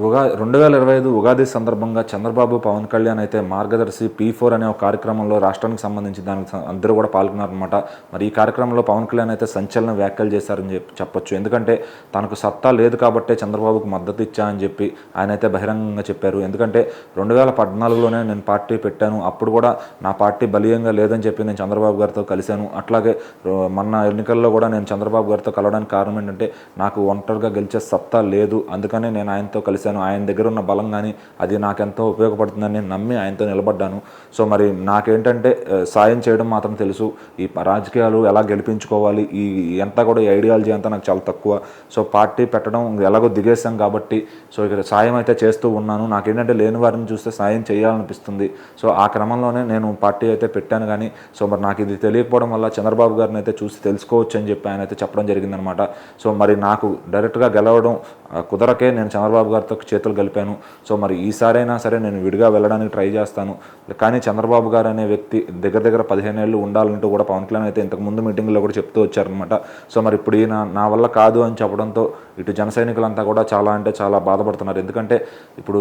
ఉగా రెండు వేల ఇరవై ఐదు ఉగాది సందర్భంగా చంద్రబాబు పవన్ కళ్యాణ్ అయితే మార్గదర్శి పీ ఫోర్ అనే ఒక కార్యక్రమంలో రాష్ట్రానికి సంబంధించి దానికి అందరూ కూడా పాల్గొన్నారనమాట మరి ఈ కార్యక్రమంలో పవన్ కళ్యాణ్ అయితే సంచలన వ్యాఖ్యలు చేశారని చెప్పి చెప్పొచ్చు. ఎందుకంటే తనకు సత్తా లేదు కాబట్టే చంద్రబాబుకు మద్దతు ఇచ్చా అని చెప్పి ఆయన అయితే బహిరంగంగా చెప్పారు. ఎందుకంటే రెండు వేల పద్నాలుగులోనే నేను పార్టీ పెట్టాను. అప్పుడు కూడా నా పార్టీ బలీయంగా లేదని చెప్పి నేను చంద్రబాబు గారితో కలిశాను. అట్లాగే మొన్న ఎన్నికల్లో కూడా నేను చంద్రబాబు గారితో కలవడానికి కారణం ఏంటంటే నాకు ఒంటరిగా గెలిచే సత్తా లేదు. అందుకనే నేను ఆయనతో కలిసి చేశాను. ఆయన దగ్గర ఉన్న బలం కానీ అది నాకెంతో ఉపయోగపడుతుందని నేను నమ్మి ఆయనతో నిలబడ్డాను. సో మరి నాకేంటంటే సాయం చేయడం మాత్రం తెలుసు. ఈ రాజకీయాలు ఎలా గెలిపించుకోవాలి? ఈ ఎంత కూడా ఈ ఐడియాలజీ అంతా నాకు చాలా తక్కువ. సో పార్టీ పెట్టడం ఎలాగో దిగేసాం కాబట్టి సో ఇక్కడ సాయం అయితే చేస్తూ ఉన్నాను. నాకేంటంటే లేని వారిని చూస్తే సాయం చేయాలనిపిస్తుంది. సో ఆ క్రమంలోనే నేను పార్టీ అయితే పెట్టాను కానీ సో మరి నాకు ఇది తెలియకపోవడం వల్ల చంద్రబాబు గారిని అయితే చూసి తెలుసుకోవచ్చు అని చెప్పి ఆయన అయితే చెప్పడం జరిగిందనమాట. సో మరి నాకు డైరెక్ట్గా గెలవడం కుదరకే నేను చంద్రబాబు గారు భారత్కు చేతులు కలిపాను. సో మరి ఈసారైనా సరే నేను విడిగా వెళ్ళడానికి ట్రై చేస్తాను. కానీ చంద్రబాబు గారు అనే వ్యక్తి దగ్గర దగ్గర పదిహేను ఏళ్ళు ఉండాలంటూ కూడా పవన్ కళ్యాణ్ అయితే ఇంతకు ముందు మీటింగ్లో కూడా చెప్తూ వచ్చారనమాట సో మరి ఇప్పుడు ఈయన నా వల్ల కాదు అని చెప్పడంతో ఇటు జన సైనికులంతా కూడా చాలా అంటే చాలా బాధపడుతున్నారు. ఎందుకంటే ఇప్పుడు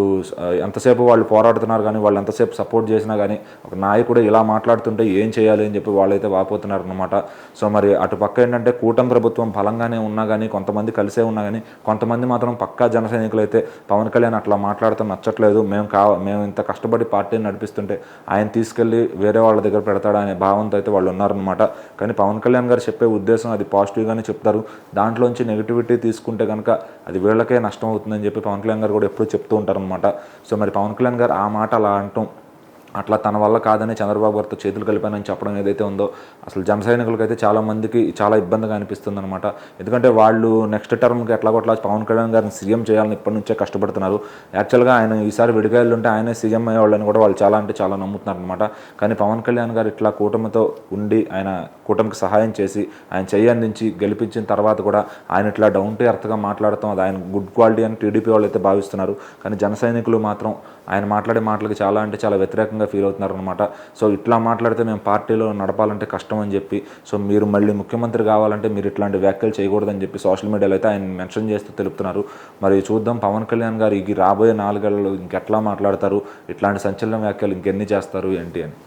ఎంతసేపు వాళ్ళు పోరాడుతున్నారు కానీ వాళ్ళు ఎంతసేపు సపోర్ట్ చేసినా కానీ ఒక నాయకుడు ఇలా మాట్లాడుతుంటే ఏం చేయాలి అని చెప్పి వాళ్ళైతే వాపోతున్నారు అనమాట సో మరి అటు పక్క ఏంటంటే కూటమి ప్రభుత్వం బలంగానే ఉన్నా కానీ కొంతమంది కలిసే ఉన్నా కానీ కొంతమంది మాత్రం పక్కా జన సైనికులు అయితే పవన్ కళ్యాణ్ అట్లా మాట్లాడటం నచ్చట్లేదు. మేము కా మేము ఇంత కష్టపడి పార్టీని నడిపిస్తుంటే ఆయన తీసుకెళ్ళి వేరే వాళ్ళ దగ్గర పెడతాడా అనే భావంతో అయితే వాళ్ళు ఉన్నారనమాట కానీ పవన్ కళ్యాణ్ గారు చెప్పే ఉద్దేశం అది పాజిటివ్గానే చెప్తారు. దాంట్లోంచి నెగిటివిటీ తీసుకుంటే కనుక అది వీళ్ళకే నష్టం అవుతుందని చెప్పి పవన్ కళ్యాణ్ గారు కూడా ఎప్పుడూ చెప్తూ ఉంటారనమాట సో మరి పవన్ కళ్యాణ్ గారు ఆ మాట అలా అంటాం. అట్లా తన వల్ల కాదని చంద్రబాబు గారితో చేతులు కలిపానని చెప్పడం ఏదైతే ఉందో అసలు జన అయితే చాలా మందికి చాలా ఇబ్బందిగా అనిపిస్తుంది అనమాట ఎందుకంటే వాళ్ళు నెక్స్ట్ టర్మ్కి ఎట్లా కొట్లా పవన్ కళ్యాణ్ గారిని సీఎం చేయాలని ఇప్పటి నుంచే కష్టపడుతున్నారు. యాక్చువల్గా ఆయన ఈసారి విడిగా ఉంటే ఆయనే సీఎం అయ్యేవాళ్ళని కూడా వాళ్ళు చాలా అంటే చాలా నమ్ముతున్నారు అనమాట కానీ పవన్ కళ్యాణ్ గారు ఇట్లా కూటమితో ఉండి ఆయన కూటమికి సహాయం చేసి ఆయన చెయ్యి అందించి గెలిపించిన తర్వాత కూడా ఆయన ఇట్లా డౌన్ టు ఎర్త్గా మాట్లాడటం అది ఆయన గుడ్ క్వాలిటీ అని టీడీపీ వాళ్ళు అయితే భావిస్తున్నారు. కానీ జనసైనికులు మాత్రం ఆయన మాట్లాడే మాటలకి చాలా అంటే చాలా వ్యతిరేకంగా ఫీల్ అవుతున్నారు అనమాట సో ఇట్లా మాట్లాడితే మేము పార్టీలో నడపాలంటే కష్టం అని చెప్పి సో మీరు మళ్ళీ ముఖ్యమంత్రి కావాలంటే మీరు ఇట్లాంటి వ్యాఖ్యలు చేయకూడదని చెప్పి సోషల్ మీడియాలో అయితే ఆయన మెన్షన్ చేస్తూ తెలుపుతున్నారు. మరి చూద్దాం పవన్ కళ్యాణ్ గారు ఈ రాబోయే నాలుగేళ్ళలో ఇంకెట్లా మాట్లాడతారు ఇట్లాంటి సంచలన వ్యాఖ్యలు ఇంకెన్ని చేస్తారు ఏంటి అని.